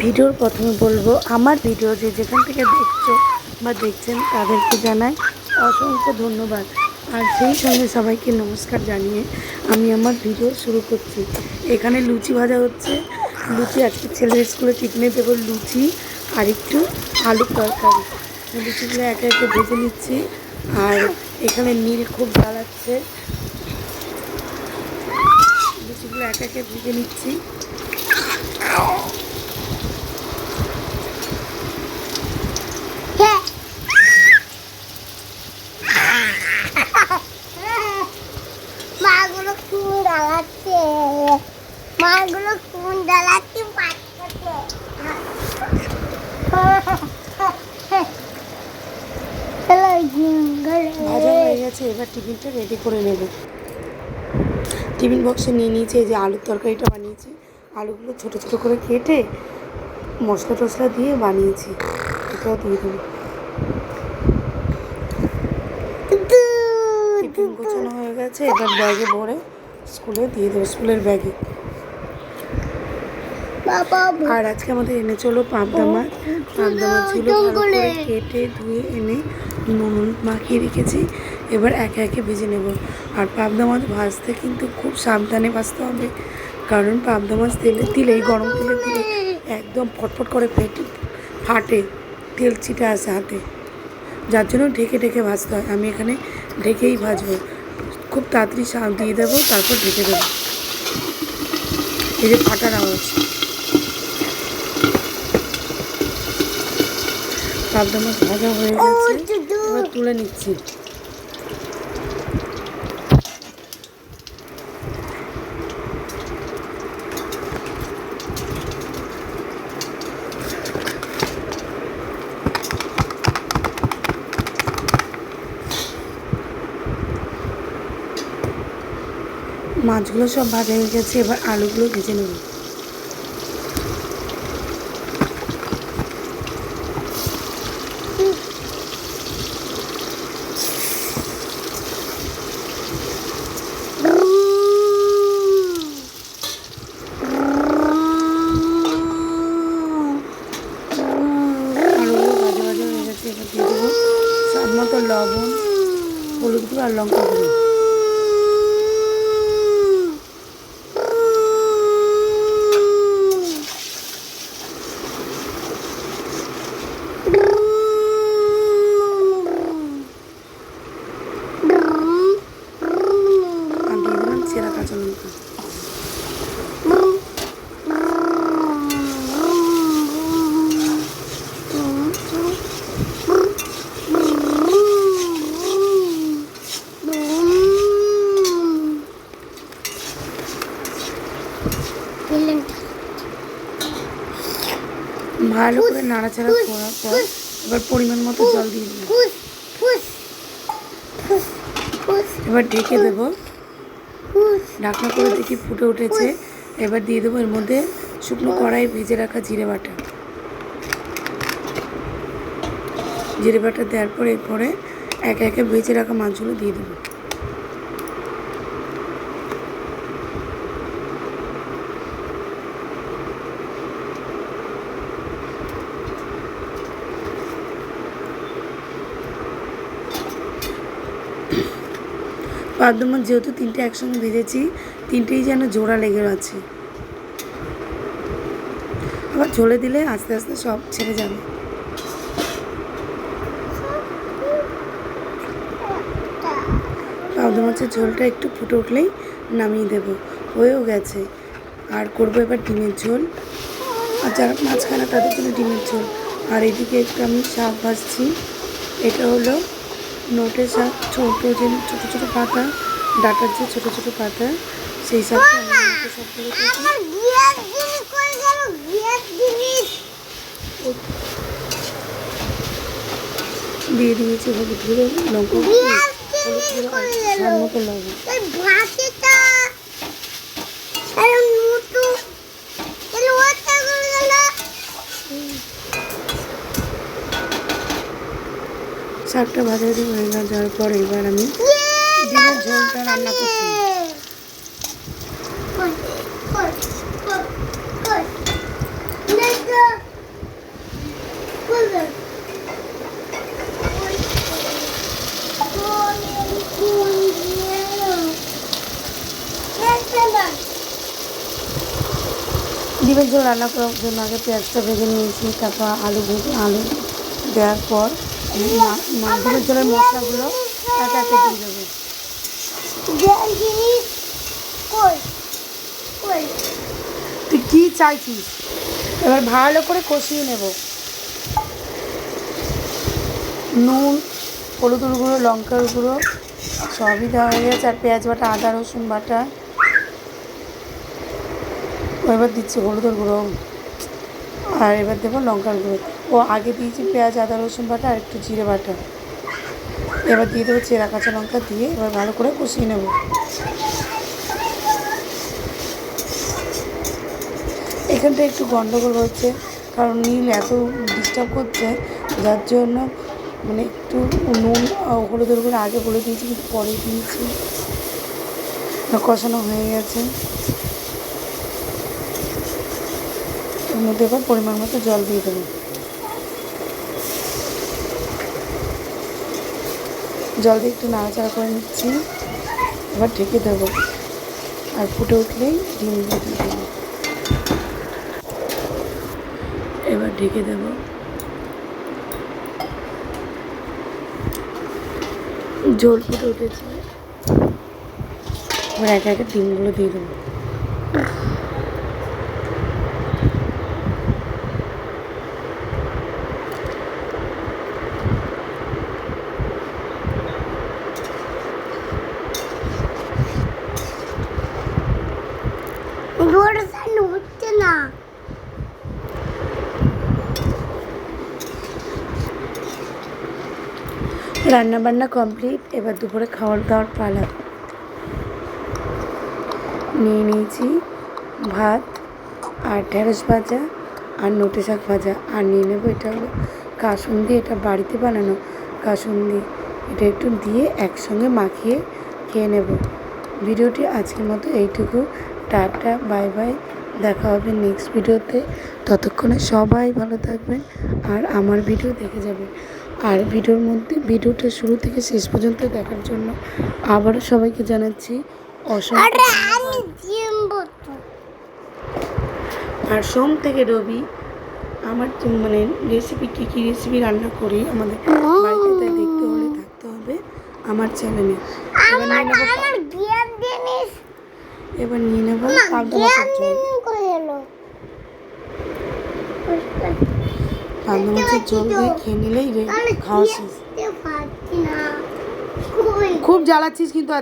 ভিডিওর প্রথমে বলব, আমার ভিডিও যে যেখান থেকে দেখছ বা দেখছেন তাদেরকে জানাই অসংখ্য ধন্যবাদ। আর সেই সঙ্গে সবাইকে নমস্কার জানিয়ে আমি আমার ভিডিও শুরু করছি। এখানে লুচি ভাজা হচ্ছে। লুচি আজকে ছেলের স্কুলে টিফিনে দেবো লুচি আর একটু আলু তরকারি। লুচিগুলো একে একে ভেজে নিচ্ছি। আর এখানে নীল খুব জ্বালাচ্ছে। লুচিগুলো একে একে ভেজে নিচ্ছি। ভাজা হয়ে গেছে, এবার টিফিনটা রেডি করে নেব। টিফিন বক্সে নিয়ে নিয়েছি, এই যে আলুর তরকারিটা বানিয়েছি। আলুগুলো ছোটো ছোটো করে কেটে মশলা টশলা দিয়ে বানিয়েছি, এটাও দিয়ে দেবো। টিফিন গোছানো হয়ে গেছে, এবার ব্যাগে ভরে স্কুলে দিয়ে দেবো, স্কুলের ব্যাগে। আর আজকে আমাদের এনে চলো পাবদা মাছ। পাবদা মাছগুলো ভালো করে কেটে ধুয়ে এনে নুন মাখিয়ে রেখেছি। এবার একে একে ভেজে নেব। আর পাবদা মাছ ভাজতে কিন্তু খুব সাবধানে ভাজতে হবে। কারণ পাবদা মাছ তেলে দিলেই গরম তেলে দিলে একদম ফটফট করে ফেটে ফাটে। তেল ছিটে আসে হাতে। যার জন্য ঢেকে ঢেকে ভাজতে হয়। আমি এখানে ঢেকেই ভাজবো। খুব তাড়াতাড়ি দিয়ে দেবো তারপর ঢেকে দেবো। এই যে ফাটার আওয়াজ। পাবদা মাছ ভাজা হয়ে গেছে। এবার তুলে নিচ্ছি। মাছগুলো সব ভাজা হয়ে গেছে এবার আলুগুলো ভেজে নেব আলুগুলো ভাজা ভাজা হয়ে গেছে এবার দিয়ে দেবো স্বাদ মতো লবণ হলুদ গুঁড়ো আর লঙ্কা গুঁড়ো আর দিয়ে দিলাম চেরা কাঁচা লঙ্কা ভালো করে নাড়াচাড়া করার পর এবার পরিমাণ মতো জল দিয়ে দিলাম। ফুস এবার ঢেকে দেবো। ঢাকনা করে দেখি ফুটে উঠেছে। এবার দিয়ে দেবো এর মধ্যে শুকনো কড়াই ভেজে রাখা জিরে বাটা। জিরে বাটা দেওয়ার পর এরপরে একে একে ভেজে রাখা মাছগুলো দিয়ে দেবো। পাবদা মাছ যেহেতু তিনটে একসঙ্গে ভেজেছি তিনটেই যেন জোড়া লেগে আছে। আবার ঝোলে দিলে আস্তে আস্তে সব ছেড়ে যাবে। পাবদা মাছের ঝোলটা একটু ফুটে উঠলেই নামিয়ে দেব। হয়েও গেছে। আর করব এবার ডিমের ঝোল। আর যারা মাছ খায় না তাদের জন্য ডিমের ঝোল। আর এদিকে একটু আমি শাক ভাজছি। এটা হলো নোটে শাক ছোটো যে ছোটো ছোটো পাতা ডাটার যে ছোটো ছোটো পাতা সেই শাকটা দিয়ে দিয়েছি হলুদ গুঁড়ো লঙ্কা গুঁড়ো হলুদ জিনিস গুঁড়ো আর করে মতো লবণ। শাকটা ভাজা দিয়ে হয়ে যাওয়ার পর এবার আমি ডিমের ঝোলটা রান্না করছি। ডিমের ঝোল রান্না করার জন্য আগে পেঁয়াজটা ভেজে নিয়েছি তারপর আলু ভেজে আলু দেওয়ার পর মা- মা- ডিমের মশলাগুলো একে একে দিয়ে দেবো তুই কী চাইছিস? এবার ভালো করে কষিয়ে নেব। নুন হলুদের গুঁড়ো লঙ্কার গুঁড়ো সবই দেওয়া হয়ে গেছে আর পেঁয়াজ বাটা আদা রসুন বাটা। এবার দিচ্ছি হলুদের গুঁড়ো। আর এবার দেবো লঙ্কার গুঁড়ো। ও আগে দিয়েছি পেঁয়াজ, আদা, রসুন বাটা আর একটু জিরে বাটা। এবার দিয়ে দেবো চেরা কাঁচা লঙ্কা দিয়ে এবার ভালো করে কষিয়ে নেব। এখানটা একটু গন্ডগোল হচ্ছে, কারণ নীল এত ডিস্টার্ব করছে, যার জন্য মানে একটু নুন হলুদের গুঁড়ো আগে বলে দিয়েছি, কিন্তু পরে দিয়েছি। কষানো হয়ে গেছে। এর মধ্যে এবার পরিমাণ মতো জল দিয়ে দেবো। জল দিয়ে একটু নাড়াচাড়া করে নিচ্ছি। এবার ঢেকে দেবো। আর ফুটে উঠলেই ডিমগুলো দিয়ে দেবো। এবার ঢেকে দেব। জল ফুটে উঠেছে। এবার একে একে ডিমগুলো দিয়ে দেবো বড়টা হচ্ছে না রান্না বান্না কমপ্লিট এবার দুপুরে খাওয়ার দাওয়ার পালা। নিয়ে নিয়েছি ভাত আর ঢেঁড়স ভাজা আর নোটে শাক ভাজা। আর নিয়ে নেব এটা হলো কাসুন্দি এটা বাড়িতে বানানো কাসুন্দি এটা একটু দিয়ে একসঙ্গে মাখিয়ে খেয়ে নেব। ভিডিওটি আজকের মতো এইটুকু। Tata, bye bye. দেখা হবে নেক্সট ভিডিওতে ততক্ষণে সবাই ভালো থাকবেন আর আমার ভিডিও দেখে যাবেন। আর ভিডিওর মধ্যে ভিডিওটা শুরু থেকে শেষ পর্যন্ত দেখার জন্য আবারও সবাইকে জানাচ্ছি অসংখ্য আরে সোম থেকে রবি আমার মানে রেসিপি কী কী রেসিপি রান্না করি আমাদের বাড়িতে দেখতে হলে থাকতে হবে আমার চ্যানেলে এবার নিয়ে নেব পাবদা মাছের ঝোল জল মাছের ঝোল দিয়ে খেয়ে নিলেই রে খাওয়াছিস খাওয়া শেষ। খুব জ্বালাচ্ছিস কিন্তু